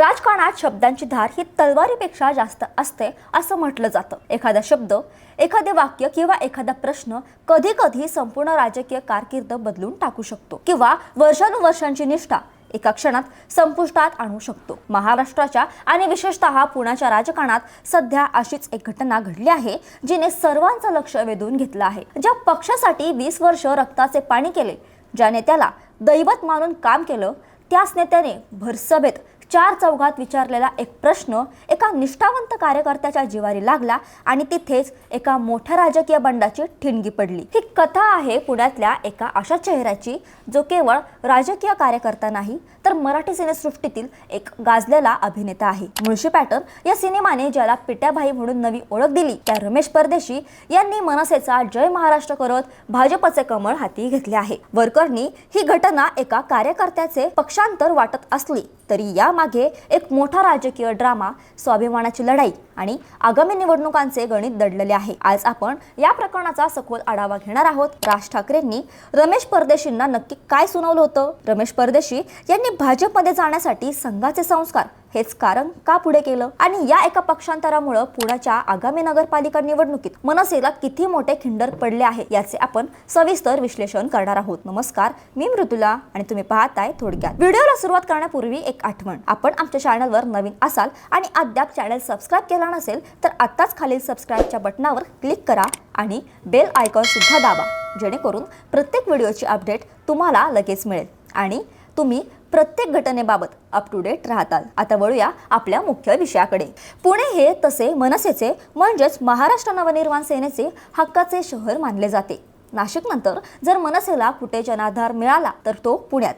राजकारणात शब्दांची धार ही तलवारीपेक्षा जास्त असते असं म्हटलं जातं. एखादा शब्द एखादे वाक्य किंवा एखादा प्रश्न कधी कधी संपूर्ण राजकीय कारकीर्द बदलून टाकू शकतो किंवा वर्षानुवर्षांची निष्ठा एका क्षणात संपुष्टात आणू शकतो. महाराष्ट्राच्या आणि विशेषतः पुण्याच्या राजकारणात सध्या अशीच एक घटना घडली आहे जिने सर्वांचं लक्ष वेधून घेतलं आहे. ज्या पक्षासाठी वीस वर्ष रक्ताचे पाणी केले ज्या नेत्याला दैवत मानून काम केलं त्याच नेत्याने भरसभेत चार चौघात विचारलेला एक प्रश्न एका निष्ठावंत कार्यकर्त्याच्या जिवारी लागला आणि तिथेच एका मोठ्या राजकीय बंडाची ठिणगी पडली. ही कथा आहे पुण्यातल्या एका अशा चेहऱ्याची जो केवळ राजकीय कार्यकर्ता नाही तर मराठी सिनेसृष्टीतील एक गाजलेला अभिनेता आहे. मुळशी पॅटर्न या सिनेमाने ज्याला पिट्याभाई म्हणून नवी ओळख दिली त्या रमेश परदेशी यांनी मनसेचा जय महाराष्ट्र करत भाजपचे कमळ हाती घेतले आहे. वरकरनी ही घटना एका कार्यकर्त्याचे पक्षांतर वाटत असली तरी या यामागे एक मोठा राजकीय ड्रामा स्वाभिमानाची लढाई आणि आगामी निवडणुकांचे गणित दडलेले आहे. आज आपण या प्रकरणाचा सखोल आढावा घेणार आहोत. राज ठाकरेंनी रमेश परदेशींना नक्की काय सुनावलं होतं? रमेश परदेशी यांनी भाजपमध्ये जाण्यासाठी संघाचे संस्कार हेच कारण का पुढे केलं? आणि या एका पक्षांतरामुळं पुण्याच्या आगामी नगरपालिका निवडणुकीत मनसेला किती मोठे खिंडर पडले आहे याचे आपण सविस्तर विश्लेषण करणार आहोत. नमस्कार मी मृदुला आणि तुम्ही पाहताय थोडक्यात. व्हिडिओला सुरुवात करण्यापूर्वी एक आठवण. आपण आमच्या चॅनलवर नवीन असाल आणि अद्याप चॅनल सबस्क्राईब केला नसेल तर आत्ताच खालील सबस्क्राईबच्या बटनावर क्लिक करा आणि बेल आयकॉन सुद्धा दाबा जेणेकरून प्रत्येक व्हिडिओची अपडेट तुम्हाला लगेच मिळेल. आणि तुम्ही प्रत्येक घटनेबाबत अप टू डेट राहताल. आता वळूया आपल्या मुख्य विषयाकडे. पुणे हे तसे मनसेचे म्हणजेच महाराष्ट्र नवनिर्माण सेनेचे हक्काचे शहर मानले जाते. नाशिक नंतर जर मनसेला कुठे जनाधार मिळाला तर तो पुण्यात.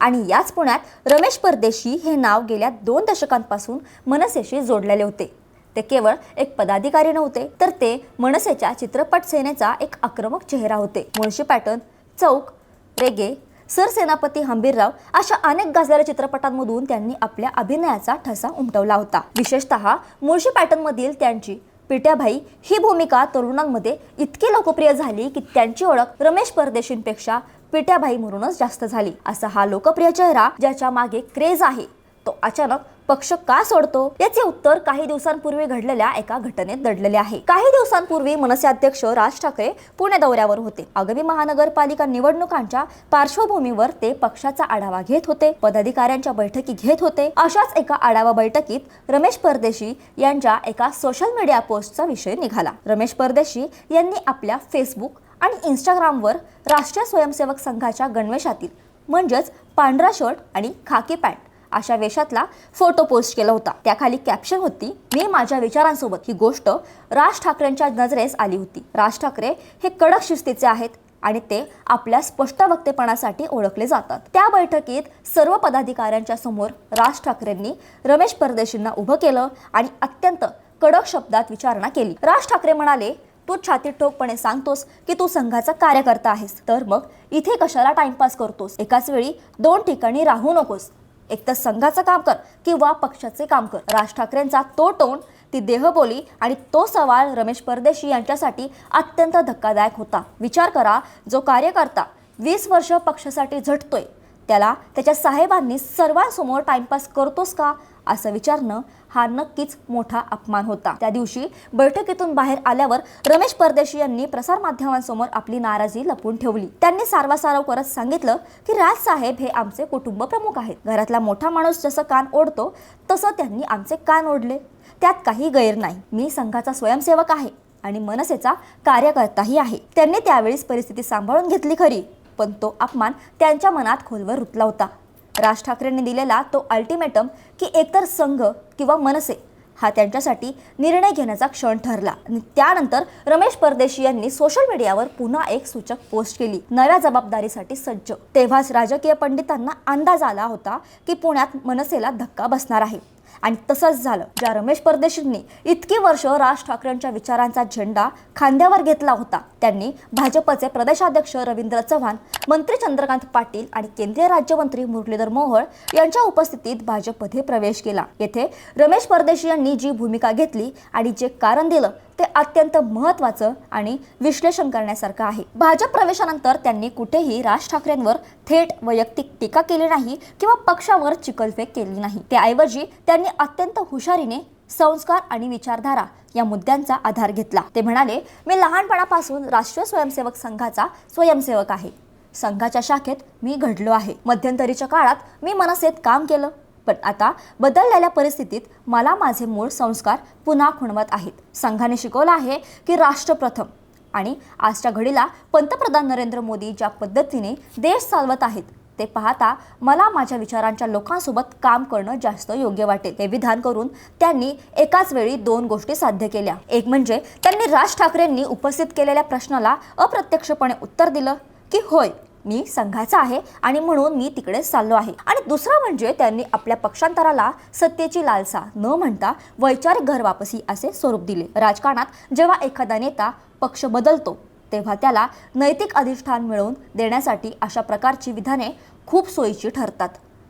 आणि याच पुण्यात रमेश परदेशी हे नाव गेल्या दोन दशकांपासून मनसेशी जोडलेले होते. ते केवळ एक पदाधिकारी नव्हते तर ते मनसेच्या चित्रपट सेनेचा एक आक्रमक चेहरा होते. मुळशी पॅटर्न चौक रेगे सरसेनापती हंबीरराव अशा अनेक गाजलेल्या चित्रपटांमधून त्यांनी आपल्या अभिनयाचा ठसा उमटवला होता. विशेषतः मुळशी पॅटर्नमधील त्यांची पिट्याभाई ही भूमिका तरुणांमध्ये इतकी लोकप्रिय झाली की त्यांची ओळख रमेश परदेशींपेक्षा पिट्याभाई म्हणूनच जास्त झाली. असा हा लोकप्रिय चेहरा ज्याच्या मागे क्रेज आहे. तो अचानक पक्ष का सोडतो याचे उत्तर काही दिवसांपूर्वी घडलेल्या एका घटनेत दडलेले आहे. काही दिवसांपूर्वी मनसे अध्यक्ष राज ठाकरे पुणे दौऱ्यावर होते. आगामी महानगरपालिका निवडणुकांच्या पार्श्वभूमीवर ते पक्षाचा आढावा घेत होते पदाधिकाऱ्यांच्या बैठकी घेत होते. अशाच एका आढावा बैठकीत रमेश परदेशी यांच्या एका सोशल मीडिया पोस्टचा विषय निघाला. रमेश परदेशी यांनी आपल्या फेसबुक आणि इंस्टाग्रामवर राष्ट्रीय स्वयंसेवक संघाच्या गणवेशातील म्हणजेच पांढरा शर्ट आणि खाकी पॅन्ट अशा वेशातला फोटो पोस्ट केला होता. त्याखाली कॅप्शन होती मी माझ्या विचारांसोबत ही गोष्ट राज ठाकरेंच्या नजरेस आली होती. राज ठाकरे हे कडक शिस्तीचे आहेत आणि ते आपल्या स्पष्ट वक्तेपणासाठी ओळखले जातात. त्या बैठकीत सर्व पदाधिकाऱ्यांच्या समोर राज ठाकरेंनी रमेश परदेशींना उभं केलं आणि अत्यंत कडक शब्दात विचारणा केली. राज ठाकरे म्हणाले तू छातीत ठोकपणे सांगतोस की तू संघाचा कार्यकर्ता आहेस. तर मग इथे कशाला टाइमपास करतोस? एकाच वेळी दोन ठिकाणी राहू नकोस. एक तर संघाचं काम कर किंवा पक्षाचे काम कर. राज ठाकरेंचा तो टोन ती देहबोली आणि तो सवाल रमेश परदेशी यांच्यासाठी अत्यंत धक्कादायक होता. विचार करा जो कार्यकर्ता वीस वर्ष पक्षासाठी झटतोय त्याला त्याच्या साहेबांनी सर्वांसमोर टाइमपास करतोस का? असं विचारणं हा नक्कीच मोठा अपमान होता. त्या दिवशी बैठकीतून बाहेर आल्यावर रमेश परदेशी यांनी प्रसारमाध्यमांसमोर आपली नाराजी लपून ठेवली. त्यांनी सारवासारव करत सांगितलं की राज साहेब हे आमचे कुटुंब प्रमुख आहेत. घरातला मोठा माणूस जसं कान ओढतो तसं त्यांनी आमचे कान ओढले. त्यात काही गैर नाही. मी संघाचा स्वयंसेवक आहे आणि मनसेचा कार्यकर्ताही आहे. त्यांनी त्यावेळीच परिस्थिती सांभाळून घेतली खरी. पण तो अपमान त्यांच्या मनात खोलवर रुतला होता. राज ठाकरेंनी दिलेला तो अल्टिमेटम की एकतर संघ किंवा मनसे हा त्यांच्यासाठी निर्णय घेण्याचा क्षण ठरला. आणि त्यानंतर रमेश परदेशी यांनी सोशल मीडियावर पुन्हा एक सूचक पोस्ट केली. नव्या जबाबदारीसाठी सज्ज. तेव्हाच राजकीय पंडितांना अंदाज आला होता की पुण्यात मनसेला धक्का बसणार आहे. आणि तसंच झालं. ज्या रमेश परदेशींनी इतकी वर्ष राज ठाकरेंच्या विचारांचा झेंडा खांद्यावर घेतला होता त्यांनी भाजपचे प्रदेशाध्यक्ष रवींद्र चव्हाण मंत्री चंद्रकांत पाटील आणि केंद्रीय राज्यमंत्री मुरलीधर मोहोळ यांच्या उपस्थितीत भाजपमध्ये प्रवेश केला. येथे रमेश परदेशी यांनी जी भूमिका घेतली आणि जे कारण दिलं ते अत्यंत महत्त्वाचं आणि विश्लेषण करण्यासारखं आहे. भाजप प्रवेशानंतर त्यांनी कुठेही राज ठाकरेंवर थेट वैयक्तिक टीका केली नाही किंवा पक्षावर चिकलफेक केली नाही. त्याऐवजी त्यांनी अत्यंत हुशारीने संस्कार आणि विचारधारा या मुद्द्यांचा आधार घेतला. ते म्हणाले मी लहानपणापासून राष्ट्रीय स्वयंसेवक संघाचा स्वयंसेवक आहे. संघाच्या शाखेत मी घडलो आहे. मध्यंतरीच्या काळात मी मनसेत काम केलं. पण आता बदललेल्या परिस्थितीत मला माझे मूळ संस्कार पुन्हा खुणवत आहेत. संघाने शिकवलं आहे की राष्ट्रप्रथम आणि आजच्या घडीला पंतप्रधान नरेंद्र मोदी ज्या पद्धतीने देश चालवत आहेत ते पाहता मला माझ्या विचारांच्या लोकांसोबत काम करणं जास्त योग्य वाटेल. हे विधान करून त्यांनी एकाच वेळी दोन गोष्टी साध्य केल्या. एक म्हणजे त्यांनी राज ठाकरेंनी उपस्थित केलेल्या प्रश्नाला अप्रत्यक्षपणे उत्तर दिलं की होय मी संघाचा आहे आणि म्हणून मी तिकडे चाललो आहे. आणि दुसरं म्हणजे त्यांनी आपल्या पक्षांतराला सत्तेची लालसा न म्हणता वैचारिक घर वापसी असे स्वरूप दिले. राजकारणात जेव्हा एखादा नेता पक्ष बदलतो तेव्हा त्याला नैतिक अधिष्ठान मिळवून देण्यासाठी अशा प्रकारची विधाने खूप सोयीची ठरतात.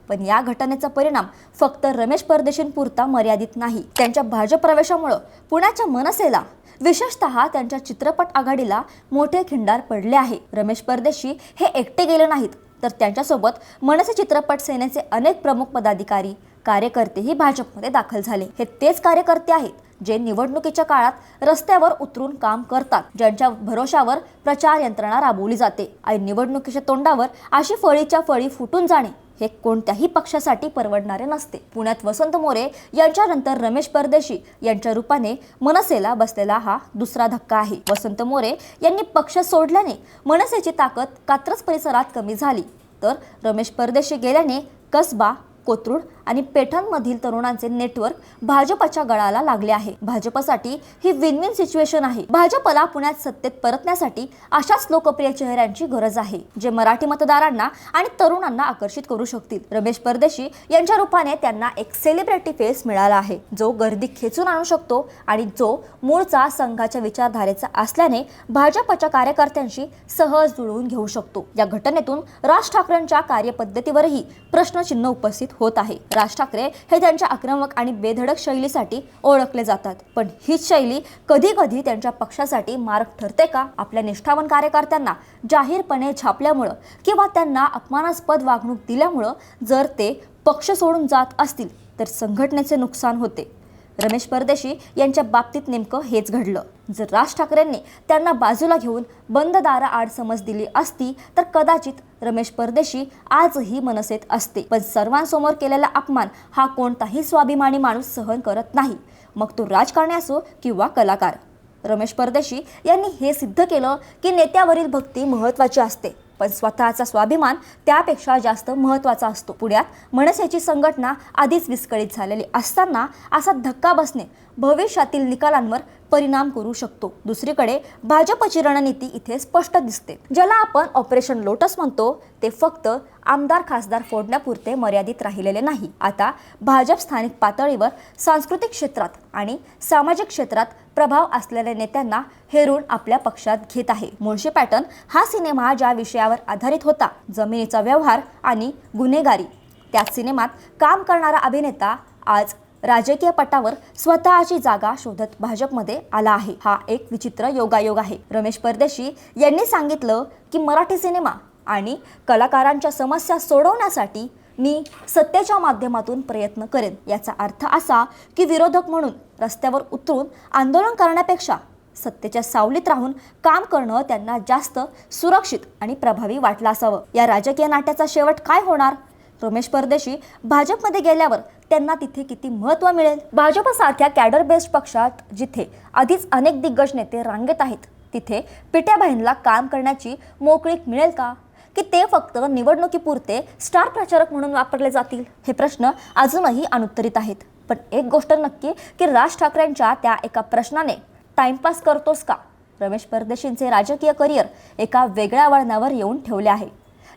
पण या घटनेचा परिणाम फक्त रमेश परदेशींपुरता मर्यादित नाही. त्यांच्या भाजप प्रवेशामुळं पुण्याच्या मनसेला विशेषतः त्यांच्या चित्रपट आघाडीला मोठे खिंडार पडले आहे. रमेश परदेशी हे एकटे गेले नाहीत तर त्यांच्यासोबत मनसे चित्रपट सेनेचे अनेक प्रमुख पदाधिकारी कार्यकर्तेही भाजपमध्ये दाखल झाले. हे तेच कार्यकर्ते आहेत जे निवडणुकीच्या काळात रस्त्यावर उतरून काम करतात ज्यांच्या भरोशावर प्रचार यंत्रणा राबवली जाते. आणि निवडणुकीच्या तोंडावर अशी फळीच्या फळी फुटून जाणे हे कोणत्याही पक्षासाठी परवडणारे नसते. पुण्यात वसंत मोरे यांच्यानंतर रमेश परदेशी यांच्या रूपाने मनसेला बसलेला हा दुसरा धक्का आहे. वसंत मोरे यांनी पक्ष सोडल्याने मनसेची ताकद कात्रज परिसरात कमी झाली. तर रमेश परदेशी गेल्याने कसबा कोथरूड आणि पेठांमधील तरुणांचे नेटवर्क भाजपच्या गळाला लागले आहे. भाजपसाठी ही विन विन सिच्युएशन आहे. भाजपला पुण्यात सत्तेत परतण्यासाठी अशाच लोकप्रिय चेहऱ्यांची गरज आहे जे मराठी मतदारांना आणि तरुणांना आकर्षित करू शकतील. रमेश परदेशी यांच्या रूपाने त्यांना एक सेलिब्रिटी फेस मिळाला आहे. जो गर्दी खेचून आणू शकतो आणि जो मूळचा संघाच्या विचारधारेचा असल्याने भाजपच्या कार्यकर्त्यांशी सहज जुळवून घेऊ शकतो. या घटनेतून राज ठाकरेंच्या कार्यपद्धतीवरही प्रश्नचिन्ह उपस्थित होत आहे. राज ठाकरे हे त्यांच्या आक्रमक आणि बेधडक शैलीसाठी ओळखले जातात. पण हीच शैली कधी कधी त्यांच्या पक्षासाठी मार्ग ठरते का? आपल्या निष्ठावान कार्यकर्त्यांना जाहीरपणे छापल्यामुळं किंवा त्यांना अपमानास्पद वागणूक दिल्यामुळं जर ते पक्ष सोडून जात असतील तर संघटनेचे नुकसान होते. रमेश परदेशी यांच्या बाबतीत नेमकं हेच घडलं. जर राज ठाकरेंनी त्यांना बाजूला घेऊन बंद दारा आड समज दिली असती तर कदाचित रमेश परदेशी आजही मनसेत असते. पण सर्वांसमोर केलेला अपमान हा कोणताही स्वाभिमानी माणूस सहन करत नाही. मग तो राजकारणी असो किंवा कलाकार. रमेश परदेशी यांनी हे सिद्ध केलं की नेत्यावरील भक्ती महत्त्वाची असते. पण स्वतःचा स्वाभिमान त्यापेक्षा जास्त महत्त्वाचा असतो. पुण्यात मनसेची संघटना आधीच विस्कळीत झालेली असताना असा धक्का बसणे भविष्यातील निकालांवर परिणाम करू शकतो. दुसरीकडे भाजपची रणनीती इथे स्पष्ट दिसते. ज्याला आपण ऑपरेशन लोटस म्हणतो ते फक्त आमदार खासदार फोडण्यापुरते मर्यादित राहिलेले नाही. आता भाजप स्थानिक पातळीवर सांस्कृतिक क्षेत्रात आणि सामाजिक क्षेत्रात प्रभाव असलेल्या नेत्यांना हेरून आपल्या पक्षात घेत आहे. मुळशी पॅटर्न हा सिनेमा ज्या विषयावर आधारित होता जमिनीचा व्यवहार आणि गुन्हेगारी. त्या सिनेमात काम करणारा अभिनेता आज राजकीय पटावर स्वतःची जागा शोधत भाजपमध्ये आला आहे. हा एक विचित्र योगायोग आहे. रमेश परदेशी यांनी सांगितलं की मराठी सिनेमा आणि कलाकारांच्या समस्या सोडवण्यासाठी मी सत्तेच्या माध्यमातून प्रयत्न करेन. याचा अर्थ असा की विरोधक म्हणून रस्त्यावर उतरून आंदोलन करण्यापेक्षा सत्तेच्या सावलीत राहून काम करणं त्यांना जास्त सुरक्षित आणि प्रभावी वाटलं असावं. या राजकीय नाट्याचा शेवट काय होणार? रमेश परदेशी भाजपमध्ये गेल्यावर त्यांना तिथे किती महत्त्व मिळेल? भाजपसारख्या कॅडर बेस्ड पक्षात जिथे आधीच अनेक दिग्गज नेते रांगेत आहेत तिथे पिट्याबाईंना काम करण्याची मोकळीक मिळेल का? की ते फक्त निवडणुकीपुरते स्टार प्रचारक म्हणून वापरले जातील? हे प्रश्न अजूनही अनुत्तरित आहेत. पण एक गोष्ट नक्की की राज ठाकरेंच्या त्या एका प्रश्नाने टाइमपास करतोस का? रमेश परदेशींचे राजकीय करिअर एका वेगळ्या वळणावर येऊन ठेवले आहे.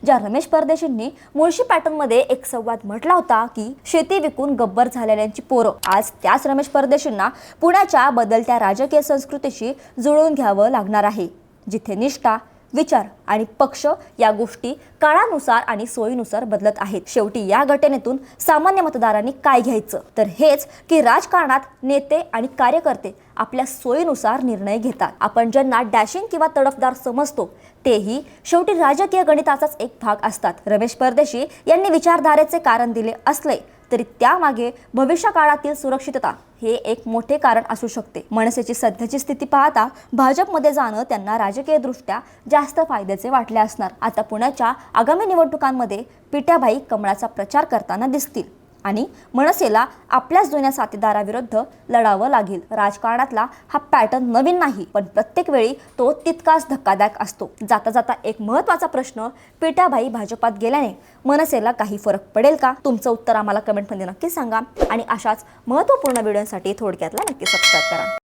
ज्या रमेश परदेशींनी मुळशी पॅटर्नमध्ये एक संवाद म्हटला होता की शेती विकून गब्बर झालेल्यांची पोरं. आज त्याच रमेश परदेशींना पुण्याच्या बदलत्या राजकीय संस्कृतीशी जुळवून घ्यावं लागणार आहे. जिथे निष्ठा विचार आणि पक्ष या गोष्टी काळानुसार आणि सोयीनुसार बदलत आहेत. शेवटी या घटनेतून सामान्य मतदारांनी काय घ्यायचं? तर हेच की राजकारणात नेते आणि कार्यकर्ते आपल्या सोयीनुसार निर्णय घेतात. आपण ज्यांना डॅशिंग किंवा तडफदार समजतो तेही शेवटी राजकीय गणिताचाच एक भाग असतात. रमेश परदेशी यांनी विचारधारेचे कारण दिले असले तरी त्यामागे भविष्य काळातील सुरक्षितता हे एक मोठे कारण असू शकते. मनसेची सध्याची स्थिती पाहता भाजपमध्ये जाणं त्यांना राजकीयदृष्ट्या जास्त फायद्याचे वाटले असणार. आता पुण्याच्या आगामी निवडणुकांमध्ये पिट्याबाई कमळाचा प्रचार करताना दिसतील. आणि मनसेला आपल्याच जुन्या साथीदाराविरुद्ध लढावं लागेल. राजकारणातला हा पॅटर्न नवीन नाही पण प्रत्येक वेळी तो तितकाच धक्कादायक असतो. जाता जाता एक महत्त्वाचा प्रश्न पिठाबाई भाजपात गेल्याने मनसेला काही फरक पडेल का? तुमचं उत्तर आम्हाला कमेंटमध्ये नक्की सांगा आणि अशाच महत्त्वपूर्ण व्हिडिओसाठी थोडक्यातला नक्की सबस्क्राईब करा.